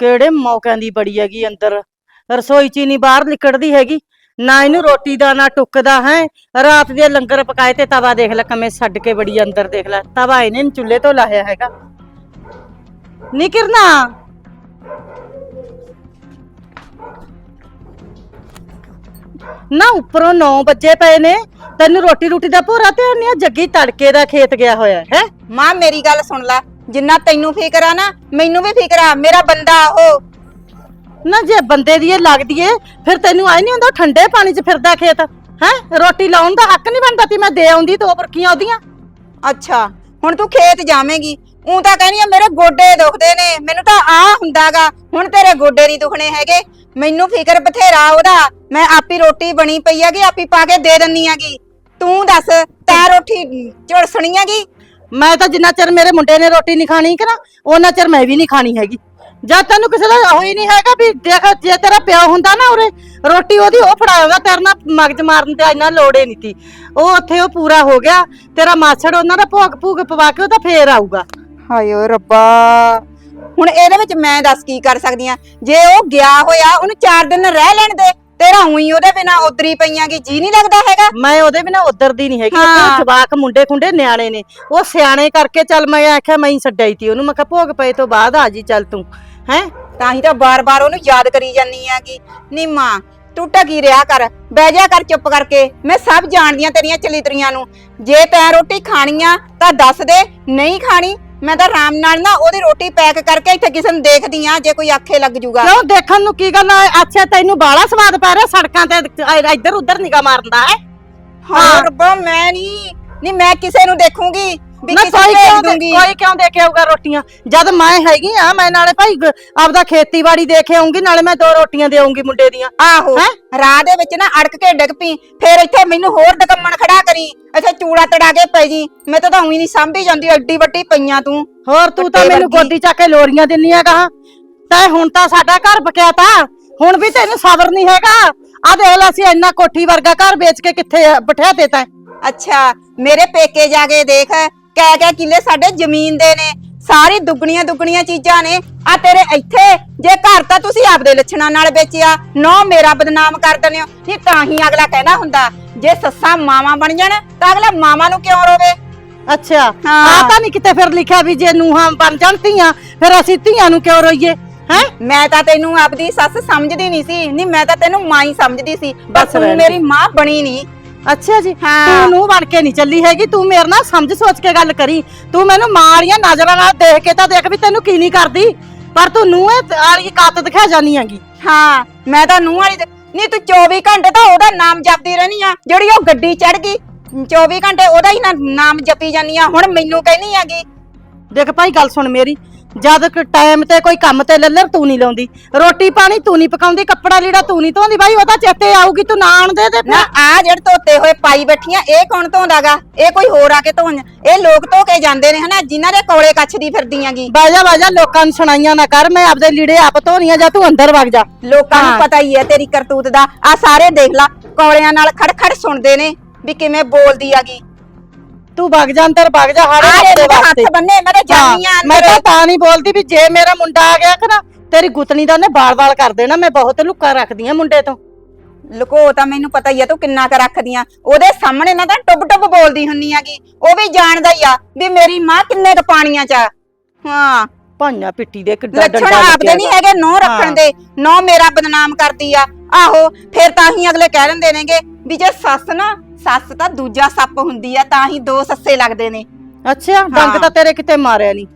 ਕਿਹੜੇ ਮੌਕਿਆਂ ਦੀ ਬੜੀ ਹੈਗੀ ਅੰਦਰ? ਰਸੋਈ ਚ ਹੀ ਨਹੀਂ, ਬਾਹਰ ਨਿਕਲਦੀ ਹੈਗੀ। ਨਾ ਇਹਨੂੰ ਰੋਟੀ ਦਾ, ਨਾ ਟੁੱਕਦਾ, ਹੈ। ਰਾਤ ਦੇ ਲੰਗਰ ਪਕਾਏ ਤੇ ਤਵਾ ਦੇਖ ਲੈ ਕਮੇ ਛੱਡ ਕੇ ਬੜੀ ਅੰਦਰ ਦੇਖ ਲੈ। ਤਵਾ ਇਹਨੇ ਨੀ ਚੁੱਲ੍ਹੇ ਤੋਂ ਲਾਇਆ ਹੈਗਾ। ਨੀ ਕਿਰਨਾ? ਨਾ ਉੱਪਰੋਂ 9 ਵਜੇ ਪਏ ਨੇ। ਤੈਨੂੰ ਰੋਟੀ ਰੋਟੀ ਦਾ ਭੋਰਾ ਤੇ ਨਹੀਂ ਜੱਗੀ ਤੜਕੇ ਦਾ ਖੇਤ ਗਿਆ ਹੋਇਆ, ਹੈ। ਮਾਂ, ਮੇਰੀ ਗੱਲ ਸੁਣ ਲੈ। ਜਿੰਨਾ ਤੈਨੂੰ ਫਿਕਰ ਆ ਨਾ ਮੈਨੂੰ ਵੀ ਫਿਕਰ ਆ ਮੇਰਾ ਬੰਦਾ ਉਹ। ਨਾ ਜੇ ਬੰਦੇ ਦੀ ਇਹ ਲੱਗਦੀ ਏ ਫਿਰ ਤੈਨੂੰ ਆਈ ਨਹੀਂ ਹੁੰਦਾ ਠੰਡੇ ਪਾਣੀ 'ਚ ਫਿਰਦਾ ਖੇਤ? ਹੈ? ਰੋਟੀ ਲਾਉਣ ਦਾ ਹੱਕ ਨਹੀਂ ਬਣਦਾ ਤੀ ਮੈਂ ਦੇ ਆਉਂਦੀ ਦੋ ਬਰਕੀਆਂ ਉਹਦੀਆਂ। ਅੱਛਾ ਹੁਣ ਤੂੰ ਖੇਤ ਜਾਵੇਂਗੀ। ਉਂ ਤਾਂ ਕਹਿੰਦੀ ਆ ਮੇਰੇ ਗੋਡੇ ਦੁਖਦੇ ਨੇ ਮੈਨੂੰ ਤਾਂ ਆ ਹੁੰਦਾਗਾ। ਹੁਣ ਤੇਰੇ ਗੋਡੇ ਨਹੀਂ ਦੁਖਣੇ ਹੈਗੇ। ਮੈਨੂੰ ਫਿਕਰ ਬਥੇਰਾ ਉਹਦਾ। ਮੈਂ ਆਪੀ ਰੋਟੀ ਬਣੀ ਪਈ ਹੈਗੀ ਆਪੀ ਪਾ ਕੇ ਦੇ ਦਿੰਨੀ ਹੈਗੀ। ਤੂੰ ਦੱਸ ਤੈਂ ਰੋਟੀ ਝੁਲਸਣੀ ਹੈਗੀ? ਮੈਂ ਤਾਂ ਜਿੰਨਾ ਚਿਰ ਮੇਰੇ ਮੁੰਡੇ ਨੇ ਰੋਟੀ ਨਹੀਂ ਖਾਣੀ ਕਿ ਨਾ ਉਹਨਾਂ ਚਿਰ ਮੈਂ ਵੀ ਨਹੀਂ ਖਾਣੀ ਹੈਗੀ। ਜਦ ਤੈਨੂੰ ਕਿਸੇ ਦਾ ਹੋਈ ਨਹੀਂ ਹੈਗਾ ਵੀ ਦੇਖ ਜੇ ਤੇਰਾ ਪਿਓ ਹੁੰਦਾ ਨਾ ਉਰੇ ਰੋਟੀ ਉਹਦੀ ਉਹ ਫੜਾਉਂਦਾ ਤੇਰੇ ਨਾਲ ਮਗਜ ਮਾਰਨ ਤੇ ਇੰਨਾ ਲੋੜੇ ਨਹੀਂ ਤੀ ਉਹ ਉੱਥੇ ਉਹ ਪੂਰਾ ਹੋ ਗਿਆ ਤੇਰਾ ਮਾਛੜ ਉਹਨਾਂ ਦਾ ਭੋਗ ਭੂਗ ਪਵਾ ਕੇ ਉਹ ਤਾਂ ਫੇਰ ਆਊਗਾ। ਹਾਏ ਓ ਰੱਬਾ। ਹੁਣ ਇਹਦੇ ਵਿੱਚ ਮੈਂ ਦੱਸ ਕੀ ਕਰ ਸਕਦੀ ਆ? ਜੇ ਉਹ ਗਿਆ ਹੋਇਆ ਉਹਨੂੰ 4 ਦਿਨ ਰਹਿ ਲੈਣ ਦੇ ਤੇਰਾ ਉਹੀ ਉਹਦੇ ਬਿਨਾ ਉਤਰੀ ਪਈਆਂਗੀ ਜੀ ਨਹੀਂ ਲੱਗਦਾ ਹੈਗਾ? ਮੈਂ ਉਹਦੇ ਬਿਨਾ ਉਧਰ ਦੀ ਨਹੀਂ ਹੈਗੀ। ਹਾਂ। ਉਹ ਜਵਾਕ ਮੁੰਡੇ ਖੁੰਡੇ ਨਿਆਣੇ ਨੇ। ਉਹ ਸਿਆਣੇ ਕਰਕੇ ਚੱਲ ਮੈਂ ਆਖਿਆ ਮੈਂ ਹੀ ਛੱਡਿਆ ਈ ਤੀ ਉਹਨੂੰ। ਮੈਂ ਕਿਹਾ ਭੋਗ ਪਏ ਤੋਂ ਬਾਅਦ ਆ ਜੀ ਚੱਲ ਤੂੰ। ਹੈ? ਤਾਂ ਹੀ ਤਾਂ ਬਾਰ-ਬਾਰ ਉਹਨੂੰ ਯਾਦ ਕਰੀ ਜਾਂਦੀ ਆ ਕਿ ਨੀ ਮਾਂ ਤੂੰ ਟਕੀ ਰਿਆ ਕਰ ਬਹਿ ਜਾ ਕਰ ਚੁੱਪ ਕਰਕੇ। ਮੈਂ ਸਭ ਜਾਣਦੀ ਆ ਤੇਰੀਆਂ ਚਲਿਤਰੀਆਂ ਨੂੰ। ਜੇ ਤੈਂ ਰੋਟੀ ਖਾਣੀ ਆ ਤਾਂ ਦੱਸ ਦੇ ਨਹੀਂ ਖਾਣੀ ਮੈਂ ਤਾਂ ਆਰਾਮ ਨਾਲ ਨਾ ਉਹਦੀ ਰੋਟੀ ਪੈਕ ਕਰਕੇ ਇੱਥੇ ਕਿਸੇ ਨੂੰ ਦੇਖਦੀ ਆ ਜੇ ਕੋਈ ਆਖੇ ਲੱਗ ਜੂਗਾ। ਕਿਉਂ ਦੇਖਣ ਨੂੰ ਕੀ ਗੱਲ ਆ? ਅੱਛਾ ਤੈਨੂੰ ਬਾਲਾ ਸਵਾਦ ਪੈ ਰਿਹਾ ਸੜਕਾਂ ਤੇ ਇੱਧਰ ਉੱਧਰ ਨਿਗਾ ਮਾਰਦਾ ਹੈ। ਹਾਂ। ਰੱਬਾ ਮੈਂ ਨਹੀਂ ਨਹੀਂ ਮੈਂ ਕਿਸੇ ਨੂੰ ਦੇਖੂੰਗੀ। ਨਾ ਕਿਸੇ ਕੋਈ ਨੂੰ ਕਿਉਂ ਭੇਜ ਦੇ- ਦੂੰਗੀ। ਕੋਈ ਕਿਉਂ ਦੇ ਕੇ ਆਊਗਾ ਰੋਟੀਆਂ? ਜਦ ਮੈਂ ਹੈਗੀ ਆ ਮੈਂ ਨਾਲੇ ਭਾਈ ਗ- ਆਪਦਾ ਖੇਤੀਬਾੜੀ ਦੇਖ ਆਉਂਗੀ ਨਾਲੇ ਮੈਂ ਦੋ ਰੋਟੀਆਂ ਦੇ ਆਉਂਗੀ ਮੁੰਡੇ ਦੀਆਂ। ਆਹੋ। ਹੈਂ? ਰਾਹ ਦੇ ਵਿੱਚ ਨਾ ਅੜਕ ਕੇ ਡਿੱਗ ਪਈ। ਫੇਰ ਇੱਥੇ ਮੈਨੂੰ ਹੋਰ ਡਕੰਮਣ ਖੜਾ ਕਰੀ। ਇੱਥੇ ਚੂੜਾ ਤੜਾ ਕੇ ਪੈ ਜੀ। ਮੈਂ ਤਾਂ ਉਹੀ ਨਹੀਂ ਸਾਂਭੀ ਜਾਂਦੀ ਐਡੀ ਵੱਡੀ ਪਈਆਂ ਤੂੰ। ਹੋਰ ਤੂੰ ਤਾਂ ਵੱਡੇ ਮੈਨੂੰ ਵਰਗੀ। ਗੋਦੀ ਚੱਕ ਕੇ ਲੋਰੀਆਂ ਦਿੰਨੀਆਂ ਕਹਾ ਤੈ ਹੁਣ ਤਾਂ ਸਾਡਾ ਘਰ ਬਕਿਆ ਤਾ। ਹੁਣ ਵੀ ਤੈਨੂੰ ਸਬਰ ਨਹੀਂ ਹੈਗਾ। ਆ ਦੇਖ ਲੈ ਅਸੀਂ ਇੰਨਾ ਕੋਠੀ ਵਰਗਾ ਘਰ ਵੇਚ ਕੇ ਕਿੱਥੇ ਬਿਠਾ ਦੇਤਾ। ਅੱਛਾ ਮੇਰੇ ਪੇਕੇ ਜਾ ਕੇ ਦੇਖ। ਕਹਿ ਕਹਿ ਕਿੱਲੇ ਸਾਡੇ ਜ਼ਮੀਨ ਦੇ ਨੇ ਸਾਰੀ ਦੁੱਗਣੀਆਂ ਦੁੱਗਣੀਆਂ ਚੀਜ਼ਾਂ ਨੇ। ਆ ਤੇਰੇ ਇੱਥੇ ਜੇ ਘਰ ਤਾਂ ਤੁਸੀਂ ਆਪਦੇ ਲੱਛਣਾਂ ਨਾਲ ਵੇਚਿਆ ਨੋ ਮੇਰਾ ਬਦਨਾਮ ਕਰ ਦਿੰਦੇ ਹੋ। ਨਹੀਂ ਤਾਂ ਹੀ ਅਗਲਾ ਕਹਿੰਦਾ ਹੁੰਦਾ ਜੇ ਸੱਸਾਂ ਮਾਵਾਂ ਬਣ ਜਾਣ ਤਾਂ ਅਗਲਾ ਮਾਵਾਂ ਨੂੰ ਕਿਉਂ ਰੋਵੇ? ਅੱਛਾ ਹਾਂ। ਆ ਤਾਂ ਨਹੀਂ ਕਿਤੇ ਫਿਰ ਲਿਖਿਆ ਵੀ ਜੇ ਨੂੰਹਾਂ ਬਣ ਜਾਣ ਧੀਆਂ ਫਿਰ ਅਸੀਂ ਧੀਆਂ ਨੂੰ ਕਿਉਂ ਰੋਈਏ? ਹੈ? ਮੈਂ ਤਾਂ ਤੈਨੂੰ ਆਪਦੀ ਸੱਸ ਸਮਝਦੀ ਨਹੀਂ ਸੀ ਨਹੀਂ ਮੈਂ ਤਾਂ ਤੈਨੂੰ ਮਾਂ ਹੀ ਸਮਝਦੀ ਸੀ। ਬਸ ਬਸ ਤੂੰ ਰਹਿਣ ਦੇ। ਮੇਰੀ ਮਾਂ ਬਣੀ ਨਹੀਂ। ਅੱਛਾ ਜੀ। ਤੂੰ ਨੂੰ ਬਣ ਕੇ ਨਹੀਂ ਚੱਲੀ ਹੈਗੀ ਤੂੰ ਮੇਰੇ ਨਾਲ ਸਮਝ ਸੋਚ ਕੇ ਗੱਲ ਕਰੀ। ਤੂੰ ਮੈਨੂੰ ਮਾਰੀਆਂ ਨਜ਼ਰਾਂ ਨਾਲ ਦੇਖ ਕੇ ਤਾਂ ਦੇਖ ਵੀ ਤੈਨੂੰ ਕੀ ਨਹੀਂ ਕਰਦੀ। ਪਰ ਤੂੰ ਨੂੰ ਆਲੀ ਕਾਤ ਦਿਖਾ ਜਾਨੀ ਹੈਗੀ। ਹਾਂ ਮੈਂ ਤਾਂ ਨੂੰਹ ਵਾਲੀ ਨਹੀਂ ਤੂੰ 24 ਘੰਟੇ ਤਾਂ ਉਹਦਾ ਨਾਮ ਜਪਦੀ ਰਹਿਣੀ ਆ। ਜਿਹੜੀ ਉਹ ਗੱਡੀ ਚੜ ਗਈ 24 ਘੰਟੇ ਉਹਦਾ ਹੀ ਨਾ ਨਾਮ ਜਪੀ ਜਾਂਦੀ ਆ। ਹੁਣ ਮੈਨੂੰ ਕਹਿਨੀ ਆਗੀ ਦੇਖ ਭਾਈ ਗੱਲ ਸੁਣ ਮੇਰੀ। ਜਦ ਟਾਈਮ ਤੇ ਕੋਈ ਕੰਮ ਤੇ ਲੱਲਰ ਤੂੰ ਨਹੀਂ ਲਾਉਂਦੀ। ਰੋਟੀ ਪਾਣੀ ਤੂੰ ਨਹੀਂ ਪਕਾਉਂਦੀ ਕੱਪੜਾ ਲੀੜਾ ਤੂੰ ਨਹੀਂ ਧੋਂਦੀ। ਭਾਈ ਉਹਦਾ ਚੇਤੇ ਆਊਗੀ ਤੂੰ ਨਾ ਆਣ ਦੇ ਤੇ ਨਾ ਆ ਜਿਹੜੇ ਧੋਤੇ ਹੋਏ ਪਾਈ ਬੈਠੀਆਂ ਇਹ ਕੌਣ ਧੋਂਦਾਗਾ? ਇਹ ਕੋਈ ਹੋਰ ਆ ਕੇ ਧੋਣ ਇਹ ਲੋਕ ਧੋ ਕੇ ਜਾਂਦੇ ਨੇ ਹਨਾ? ਜਿਨ੍ਹਾਂ ਦੇ ਕੋਲੇ ਕੱਛਦੀ ਫਿਰਦੀਆਂਗੀ ਬਾਜਾ ਬਾਜਾ ਲੋਕਾਂ ਨੂੰ ਸੁਣਾਈਆਂ ਨਾ ਕਰ ਮੈਂ ਆਪਦੇ ਲੀੜੇ ਆਪ ਧੋਣੀਆਂ ਜਾਂ ਤੂੰ ਅੰਦਰ ਵਗ ਜਾ। ਲੋਕਾਂ ਨੂੰ। ਪਤਾ ਹੀ ਹੈ ਤੇਰੀ ਕਰਤੂਤ ਦਾ। ਆ ਸਾਰੇ ਦੇਖ ਲਾ ਕੋਲਿਆਂ ਨਾਲ ਖੜ ਖੜ ਸੁਣਦੇ ਨੇ ਵੀ ਕਿਵੇਂ ਬੋਲਦੀ ਆਗੀ। ਤੂੰ ਵਗ ਜਾ ਅੰਦਰ ਵਗ ਜਾ ਮੇਰੇ ਹੱਥ ਵਾਸਤੇ। ਬੰਨੇ ਮੇਰੇ ਜਾਨੀਆਂ ਮੈਂ ਤਾਂ ਤਾਂ ਨਹੀਂ ਬੋਲਦੀ ਵੀ ਜੇ ਮੇਰਾ ਮੁੰਡਾ ਆ ਗਿਆ ਕਿ ਨਾ ਤੇਰੀ ਗੁੱਤਣੀ ਦਾ ਉਹਨੇ ਬਾਲ-ਬਾਲ ਕਰ ਦੇਣਾ ਮੈਂ ਬਹੁਤ ਲੁੱਕਾ ਰੱਖਦੀ ਆ ਮੁੰਡੇ ਤੋਂ। ਲੁਕੋ ਤਾਂ ਮੈਨੂੰ ਪਤਾ ਹੀ ਆ ਤੂੰ ਕਿੰਨਾ ਕੁ ਰੱਖਦੀਆਂ ਉਹਦੇ ਸਾਹਮਣੇ ਨਾ ਤਾਂ ਟੁੱਬ ਟੁੱਬ ਬੋਲਦੀ ਹੁੰਨੀ ਆਗੀ ਉਹ ਵੀ ਜਾਣਦਾ ਹੀ ਆ ਵੀ ਮੇਰੀ ਮਾਂ ਕਿੰਨੇ ਕ ਪਾਣੀਆਂ ਚ ਆ। ਹਾਂ। ਭਾਈਆਂ ਪਿੱਟੀ ਦੇ ਕਿੱਡਾ ਲੱਛਣ ਡੰਡਾ ਆਪਦੇ ਨਹੀਂ ਹੈਗੇ ਨੋ ਰੱਖਣ। ਦੇ। ਨੋ ਮੇਰਾ ਬਦਨਾਮ ਕਰਦੀ ਆ। ਆਹੋ ਫਿਰ ਤਾਂ ਹੀ ਅਗਲੇ ਕਹਿ ਦਿੰਦੇ ਨੇਗੇ ਵੀ ਜੇ ਸੱਸ ਨਾ ਸੱਸ ਤਾਂ ਦੂਜਾ ਸੱਪ ਹੁੰਦੀ ਆ ਤਾਂ ਹੀ ਦੋ ਸੱਸੇ ਲੱਗਦੇ ਨੇ ਅੱਛਾ ਡੰਗ। ਤਾਂ ਤੇਰੇ ਕਿਤੇ ਮਾਰਿਆ ਨਹੀਂ